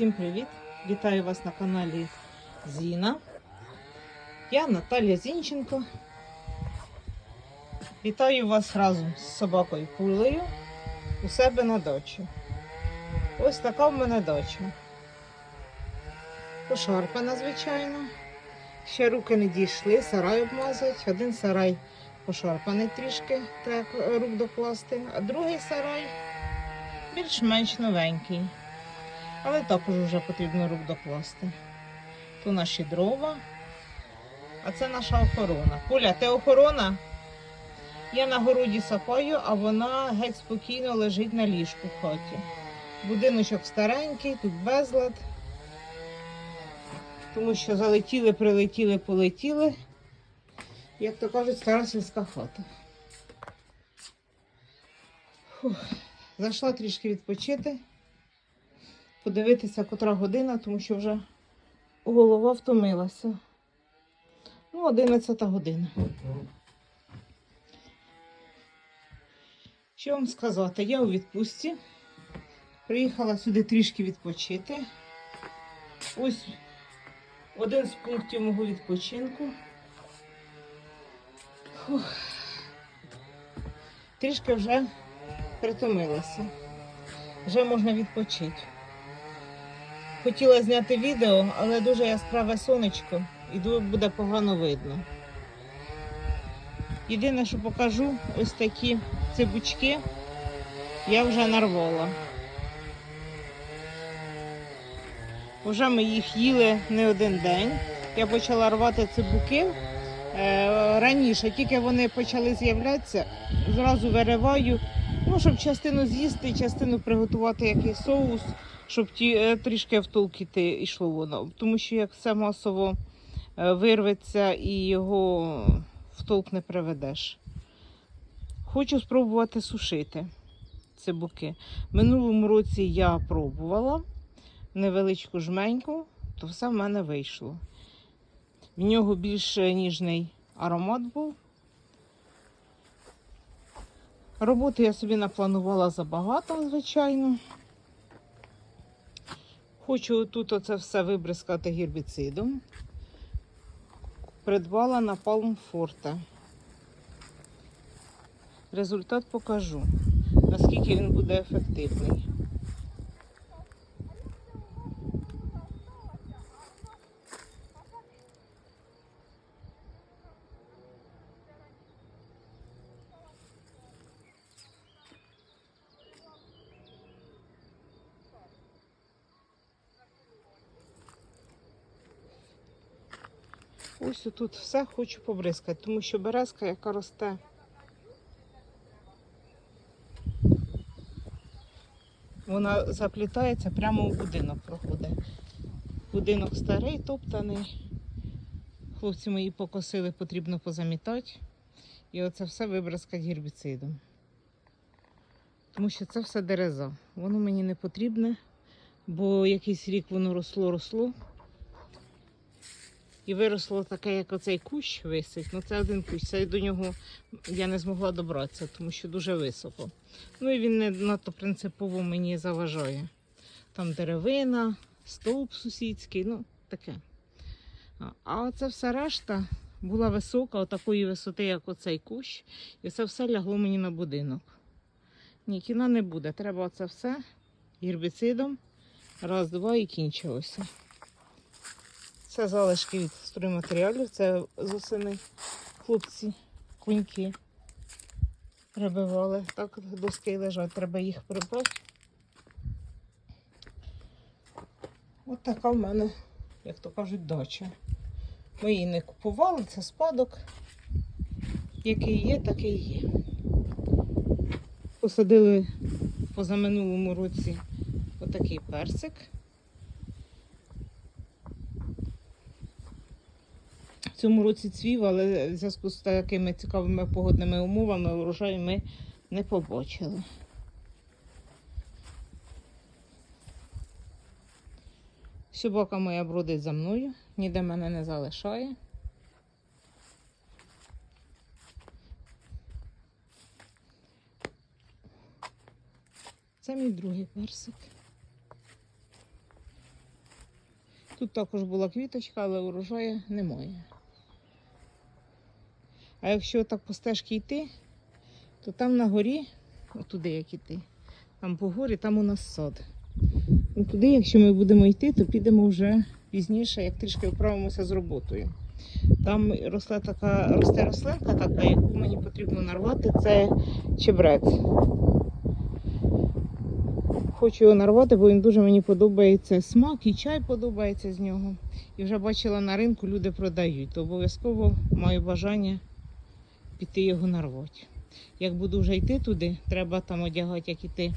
Всім привіт! Вітаю вас на каналі Зіна. Я Наталія Зінченко. Вітаю вас разом з собакою Пулею у себе на дачі. Ось така в мене дача. Пошарпана, звичайно. Ще руки не дійшли, сарай обмазать. Один сарай пошарпаний трішки, треба рук докласти, а другий сарай більш-менш новенький. Але також вже потрібно рук докласти. То наші дрова, а це наша охорона. Поля, ти охорона? Я на городі сапаю, а вона геть спокійно лежить на ліжку в хаті. Будиночок старенький, тут безлад. Тому що залетіли, прилетіли, полетіли. Як то кажуть, стара сільська хата. Фух. Зайшла трішки відпочити подивитися, котра година, тому що вже голова втомилася. Ну, 11 година. Що вам сказати? Я у відпустці. Приїхала сюди трішки відпочити. Ось один з пунктів мого відпочинку. Фух. Трішки вже притомилася. Вже можна відпочити. Хотіла зняти відео, але дуже яскраве сонечко і буде погано видно. Єдине, що покажу, ось такі цибучки я вже нарвала. Вже ми їх їли не один день. Я почала рвати цибуки е, раніше, тільки вони почали з'являтися, зразу вириваю, ну, щоб частину з'їсти, частину приготувати якийсь соус щоб ті е, трішки втулкіти йшло воно. Тому що як все масово е, вирветься і його втулк не приведеш. Хочу спробувати сушити цибуки. Минулому році я пробувала невеличку жменьку, то все в мене вийшло. В нього більш ніжний аромат був. Роботи я собі напланувала забагато, звичайно. Хочу тут оце все вибризкати гербіцидом. Придбала на Forte. Результат покажу, наскільки він буде ефективний. Ось тут все хочу побризкати, тому що березка, яка росте. Вона заплітається прямо у будинок проходить. Будинок старий, топтаний. Хлопці мої покосили, потрібно позамітати. І оце все вибризкати гербіцидом. Тому що це все дереза. Воно мені не потрібне, бо якийсь рік воно росло, росло. І виросло таке, як оцей кущ висить. Ну це один кущ. Це до нього я не змогла добратися, тому що дуже високо. Ну і він не надто принципово мені заважає. Там деревина, стовп сусідський, ну таке. А- оце все решта була висока, отакої висоти, як оцей кущ, і це все лягло мені на будинок. Ні, кіна не буде. Треба оце все гербіцидом. Раз, два і кінчилося. Це залишки від стройматеріалів, це з хлопці, куньки прибивали. Так доски лежать, треба їх прибрати. От така в мене, як то кажуть, дача. Ми її не купували, це спадок. Який є, такий є. Посадили позаминулому році отакий персик. Цьому році цвів, але в зв'язку з такими цікавими погодними умовами урожаю ми не побачили. Собака моя бродить за мною, ніде мене не залишає. Це мій другий персик. Тут також була квіточка, але урожаю немає. А якщо так по стежці йти, то там на горі, отуди як іти, там по горі, там у нас сад. І туди, якщо ми будемо йти, то підемо вже пізніше, як трішки вправимося з роботою. Там росте така, росте рослинка така, яку мені потрібно нарвати, це чебрець. Хочу його нарвати, бо він дуже мені подобається смак і чай подобається з нього. І вже бачила на ринку, люди продають, то обов'язково маю бажання піти його нарвати. Як буду вже йти туди, треба там одягати, як іти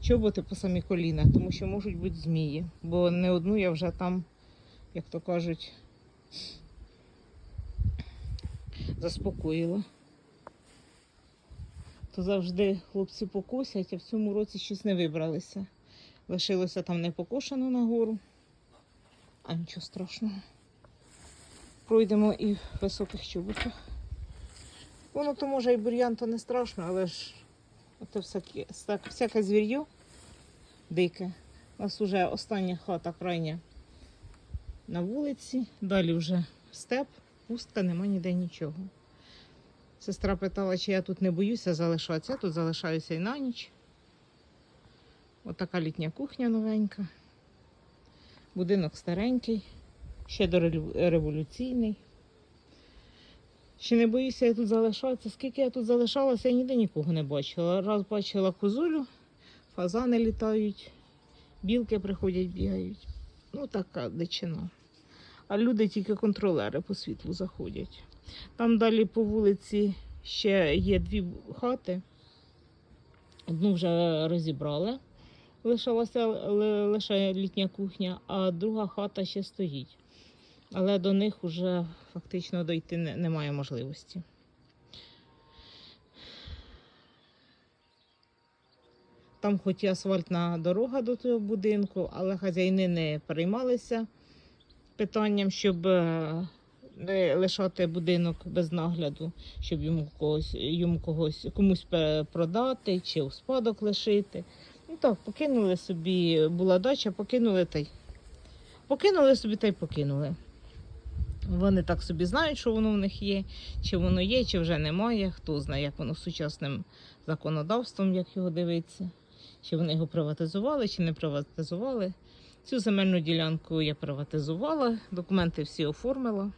чоботи по самі коліна, тому що можуть бути змії. Бо не одну я вже там, як то кажуть, заспокоїла. То завжди хлопці покосять, а в цьому році щось не вибралися. Лишилося там не покошено нагору, а нічого страшного. Пройдемо і в високих чоботах. Воно то може і бур'ян, то не страшно, але ж ото всяке, всяке звір'ю дике. У нас вже остання хата крайня на вулиці, далі вже степ, пустка, нема ніде нічого. Сестра питала, чи я тут не боюся залишатися. Я тут залишаюся і на ніч. Отака літня кухня новенька. Будинок старенький, ще дореволюційний. Ще не боюся я тут залишатися. Скільки я тут залишалася, я ніде нікого не бачила. Раз бачила козулю, фазани літають, білки приходять, бігають. Ну, така дичина. А люди тільки контролери по світлу заходять. Там далі по вулиці ще є дві хати. Одну вже розібрали, лишилася ли- лише літня кухня, а друга хата ще стоїть. Але до них вже фактично дойти не- немає можливості. Там хоч і асфальтна дорога до того будинку, але хазяїни не переймалися питанням, щоб е, не лишати будинок без нагляду, щоб йому когось, йому когось комусь продати чи у спадок лишити. Ну так, покинули собі, була дача, покинули та й покинули собі та й покинули. Вони так собі знають, що воно в них є, чи воно є, чи вже немає. Хто знає, як воно сучасним законодавством, як його дивиться. Чи вони його приватизували, чи не приватизували. Цю земельну ділянку я приватизувала, документи всі оформила.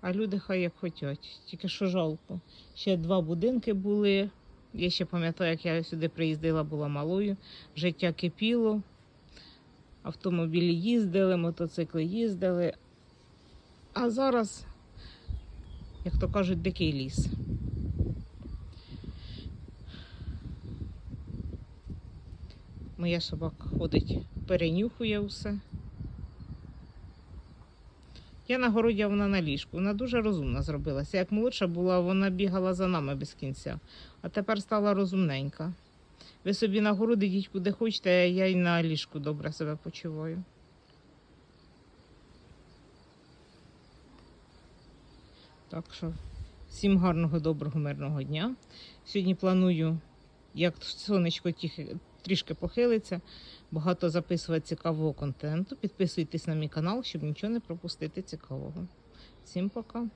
А люди хай як хочуть. Тільки що жалко. Ще два будинки були. Я ще пам'ятаю, як я сюди приїздила, була малою. Життя кипіло. Автомобілі їздили, мотоцикли їздили. А зараз, як то кажуть, дикий ліс. Моя собака ходить, перенюхує все. Я на городі, а вона на ліжку. Вона дуже розумна зробилася. Як молодша була, вона бігала за нами без кінця, а тепер стала розумненька. Ви собі на городи йдіть куди хочете, а я й на ліжку добре себе почуваю. Так що всім гарного, доброго, мирного дня. Сьогодні планую, як сонечко тихе, трішки похилиться, багато записувати цікавого контенту. Підписуйтесь на мій канал, щоб нічого не пропустити цікавого. Всім пока!